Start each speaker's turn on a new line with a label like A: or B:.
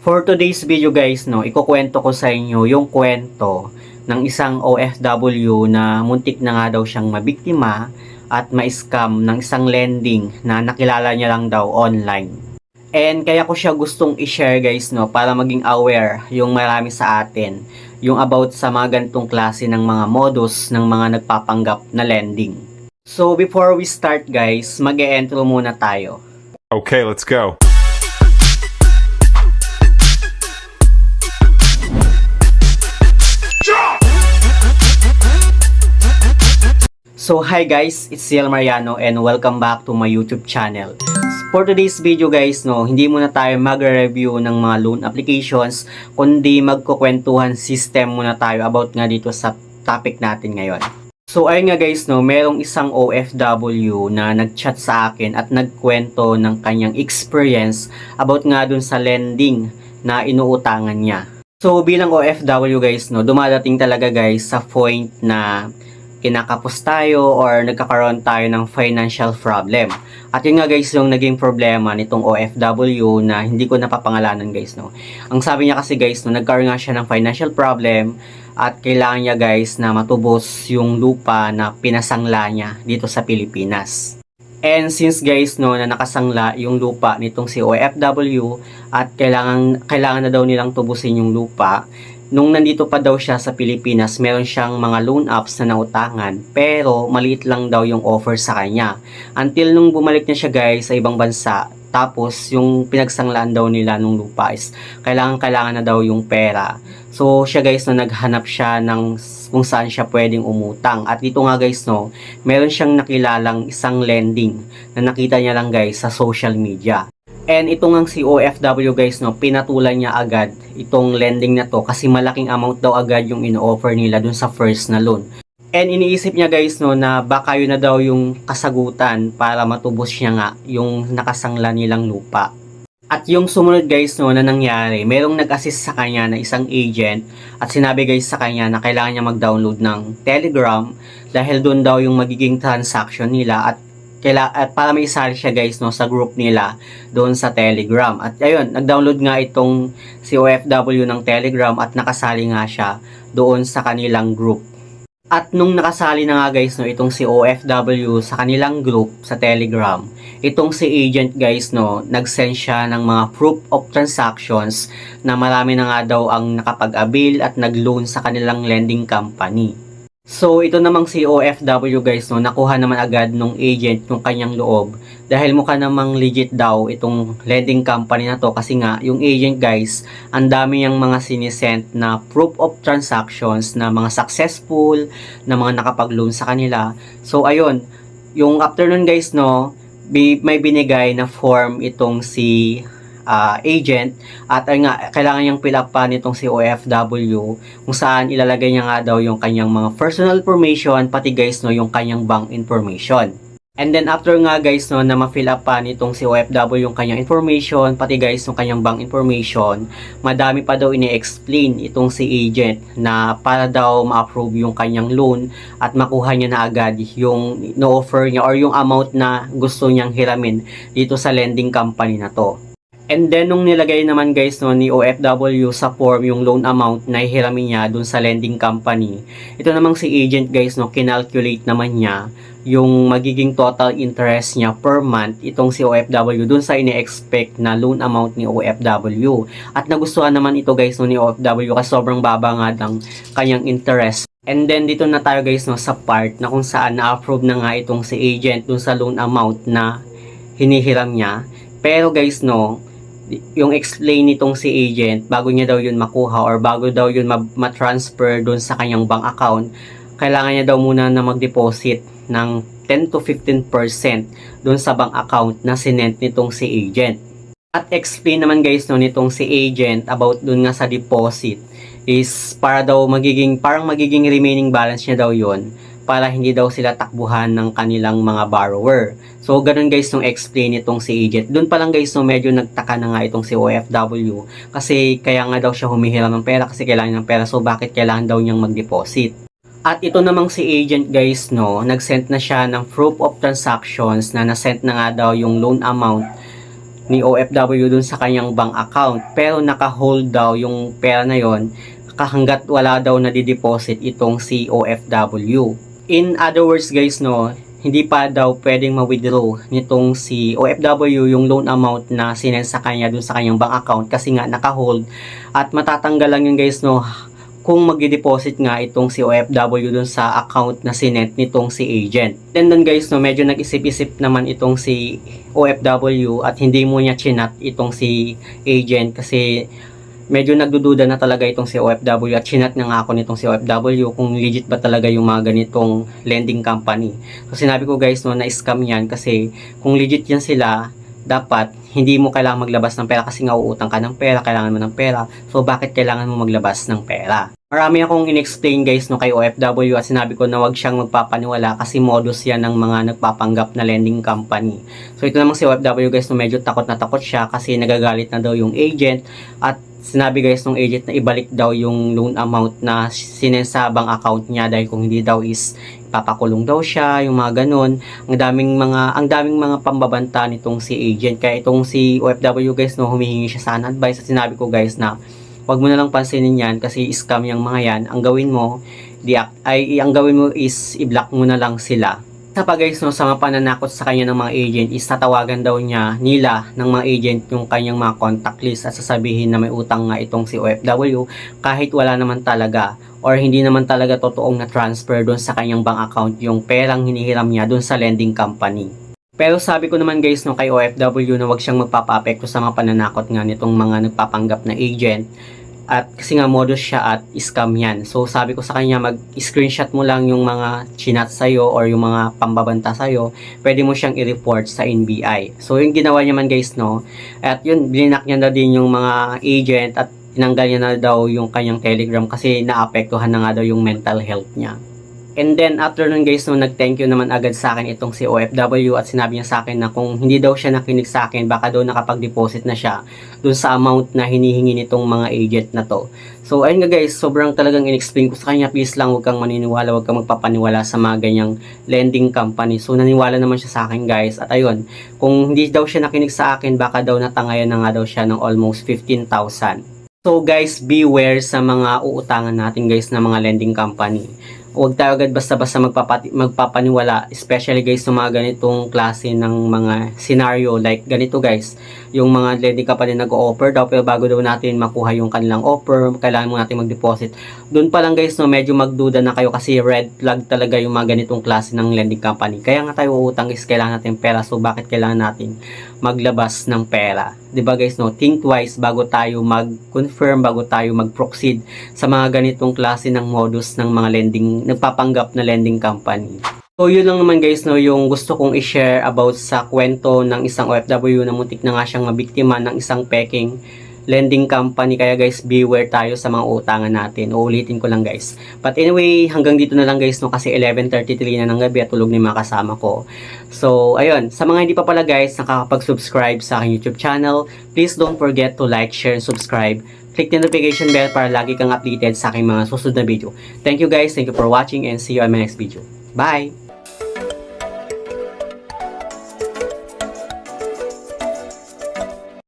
A: For today's video guys, no, ikukwento ko sa inyo yung kwento ng isang OFW na muntik na nga daw siyang mabiktima at ma-scam ng isang lending na nakilala niya lang daw online. And kaya ko siya gustong i-share guys no para maging aware yung marami sa atin yung about sa mga ganitong klase ng mga modus ng mga nagpapanggap na lending. So before we start guys, mag-e-intro muna tayo.
B: Okay, let's go.
A: So hi guys, it's Ciel Mariano and welcome back to my YouTube channel. For today's video guys, no, hindi muna tayo magre-review ng mga loan applications, kundi magkukwentuhan system muna tayo about nga dito sa topic natin ngayon. So ayun nga guys, no, merong isang OFW na nag-chat sa akin at nagkwento ng kanyang experience about nga dun sa lending na inuutangan niya. So bilang OFW guys, no, dumadating talaga guys sa point na kinakapos tayo or nagkakaroon tayo ng financial problem. At yun nga guys yung naging problema nitong OFW na hindi ko napapangalanan guys no. Ang sabi niya kasi guys no, nagkaroon nga siya ng financial problem at kailangan niya guys na matubos yung lupa na pinasangla niya dito sa Pilipinas. And since guys no na nakasangla yung lupa nitong si OFW at kailangan kailangan na daw nilang tubusin yung lupa, nung nandito pa daw siya sa Pilipinas, meron siyang mga loan apps na nautangan pero maliit lang daw yung offer sa kanya. Until nung bumalik na siya guys sa ibang bansa, tapos yung pinagsanglaan daw nila nung lupa is kailangan kailangan na daw yung pera. So siya guys no naghanap siya ng kung saan siya pwedeng umutang. At dito nga guys no, meron siyang nakilalang isang lending na nakita niya lang guys sa social media. And ito nga si OFW guys no, pinatulan niya agad itong lending na to kasi malaking amount daw agad yung ino-offer nila dun sa first na loan. And iniisip niya guys no na baka yun na daw yung kasagutan para matubos niya nga yung nakasangla nilang lupa. At yung sumunod guys no na nangyari, merong nag-assist sa kanya na isang agent at sinabi guys sa kanya na kailangan niya mag-download ng Telegram dahil doon daw yung magiging transaction nila at kaila at para may isali siya guys no sa group nila doon sa Telegram. At ayun, nag-download nga itong si OFW ng Telegram at nakasali nga siya doon sa kanilang group. At nung nakasali na nga guys no itong si OFW sa kanilang group sa Telegram, itong si agent guys no, nag-send siya ng mga proof of transactions na marami na nga daw ang nakapag-avail at nag-loan sa kanilang lending company. So, ito namang si OFW guys, no, nakuha naman agad nung agent yung kanyang loob dahil mukha namang legit daw itong lending company na to kasi nga yung agent guys, ang dami niyang mga sinisent na proof of transactions na mga successful, na mga nakapag-loan sa kanila. So, ayun, yung afternoon guys, no, may binigay na form itong si ah, agent at ay nga kailangan niyang up pa nitong si OFW kung saan ilalagay niya nga daw yung kanyang mga personal information pati guys no yung kanyang bank information. And then after nga guys no na ma-fill up pa nitong si OFW yung kanyang information pati guys yung kanyang bank information, madami pa daw ini-explain itong si agent na para daw ma-approve yung kanyang loan at makuha niya na agad yung no-offer niya or yung amount na gusto niyang hiramin dito sa lending company na to. And then, nung nilagay naman guys no, ni OFW sa form yung loan amount na ihirami niya dun sa lending company, ito namang si agent guys, no, kinalculate naman niya yung magiging total interest niya per month itong si OFW dun sa ini-expect na loan amount ni OFW. At nagustuhan naman ito guys no, ni OFW kasi sobrang baba nga ng kanyang interest. And then dito na tayo guys no sa part na kung saan na-approve na nga itong si agent dun sa loan amount na hinihiram niya. Pero guys no, yung explain nitong si agent bago niya daw yun makuha or bago daw yun ma- ma-transfer doon sa kanyang bank account kailangan niya daw muna na mag-deposit ng 10 to 15% doon sa bank account na sinent nitong si agent. At explain naman guys no nitong si agent about doon nga sa deposit is para daw magiging parang magiging remaining balance niya daw yon para hindi daw sila takbuhan ng kanilang mga borrower. So, ganun guys nung explain itong si agent. Doon pa lang guys, no, medyo nagtaka na nga itong si OFW kasi kaya nga daw siya humihiram ng pera kasi kailangan ng pera. So, bakit kailangan daw niyang mag-deposit? At ito namang si agent guys, no, nag-send na siya ng proof of transactions na nasend na nga daw yung loan amount ni OFW dun sa kanyang bank account. Pero naka-hold daw yung pera na yon kahanggat wala daw na deposit itong si OFW. In other words guys no, hindi pa daw pwedeng ma-withdraw nitong si OFW yung loan amount na sinend sa kanya dun sa kanyang bank account kasi nga naka-hold at matatanggal lang yun guys no kung magde-deposit nga itong si OFW dun sa account na sinent nitong si agent. Then dun guys, no, medyo nag-isip-isip naman itong si OFW at hindi mo niya chinat itong si agent kasi medyo nagdududa na talaga itong si OFW at chinat na nga ako nitong si OFW kung legit ba talaga yung mga ganitong lending company. So sinabi ko guys no na scam yan kasi kung legit yan sila dapat hindi mo kailangan maglabas ng pera kasi nga uutang ka ng pera, kailangan mo ng pera. So bakit kailangan mo maglabas ng pera? Marami akong in-explain guys no kay OFW at sinabi ko na wag siyang magpapaniwala kasi modus yan ng mga nagpapanggap na lending company. So ito namang si OFW guys no medyo takot na takot siya kasi nagagalit na daw yung agent at sinabi guys ng agent na ibalik daw yung loan amount na sinensabang account niya dahil kung hindi daw is papakulong daw siya, yung mga ganun. Ang daming mga ang daming mga pambabanta nitong si agent. Kaya itong si OFW guys no humihingi siya sana advice at sinabi ko guys na wag mo na lang pansinin yan kasi scam yung mga yan. Ang gawin mo, di, ay ang gawin mo is i-block mo na lang sila. Sa pa guys, no, sa mga pananakot sa kanya ng mga agent is tatawagan daw niya nila ng mga agent yung kanyang mga contact list at sasabihin na may utang nga itong si OFW kahit wala naman talaga or hindi naman talaga totoong na transfer doon sa kanyang bank account yung perang hinihiram niya doon sa lending company. Pero sabi ko naman guys no kay OFW na wag siyang magpapa-apekto sa mga pananakot nga nitong mga nagpapanggap na agent at kasi nga modus siya at scam yan. So sabi ko sa kanya mag-screenshot mo lang yung mga chinat sa'yo or yung mga pambabanta sa'yo, pwede mo siyang i-report sa NBI. So yung ginawa niya man guys no, at yun blinak niya na din yung mga agent at tinanggal niya na daw yung kanyang telegram kasi naapektuhan na nga daw yung mental health niya. And then after nun guys, no, nag-thank you naman agad sa akin itong si OFW at sinabi niya sa akin na kung hindi daw siya nakinig sa akin, baka daw nakapag-deposit na siya dun sa amount na hinihingi nitong mga agent na to. So ayun nga guys, sobrang talagang in-explain ko sa kanya, please lang huwag kang maniniwala, huwag kang magpapaniwala sa mga ganyang lending company. So naniwala naman siya sa akin guys at ayun, kung hindi daw siya nakinig sa akin, baka daw natangayan na nga daw siya ng almost 15,000. So guys, beware sa mga uutangan natin guys na mga lending company huwag tayo agad basta-basta magpapati, magpapaniwala, especially guys sa mga ganitong klase ng mga scenario like ganito guys, yung mga lending company nag-offer daw pero bago daw natin makuha yung kanilang offer, kailangan mo natin mag-deposit. Doon pa lang guys no, medyo magduda na kayo kasi red flag talaga yung mga ganitong klase ng lending company. Kaya nga tayo uutang guys, kailangan natin pera so bakit kailangan natin maglabas ng pera? 'Di ba guys no, think twice bago tayo mag-confirm, bago tayo mag-proceed sa mga ganitong klase ng modus ng mga lending nagpapanggap na lending company. So yun lang naman guys no yung gusto kong i-share about sa kwento ng isang OFW na muntik na nga siyang mabiktima ng isang peking lending company kaya guys beware tayo sa mga utangan natin. Uulitin ko lang guys. But anyway, hanggang dito na lang guys no kasi 11:33 na ng gabi at tulog ni mga kasama ko. So ayun, sa mga hindi pa pala guys nakakapag-subscribe sa aking YouTube channel, please don't forget to like, share, and subscribe click the notification bell para lagi kang updated sa aking mga susunod na video. Thank you guys, thank you for watching and see you on my next video. Bye!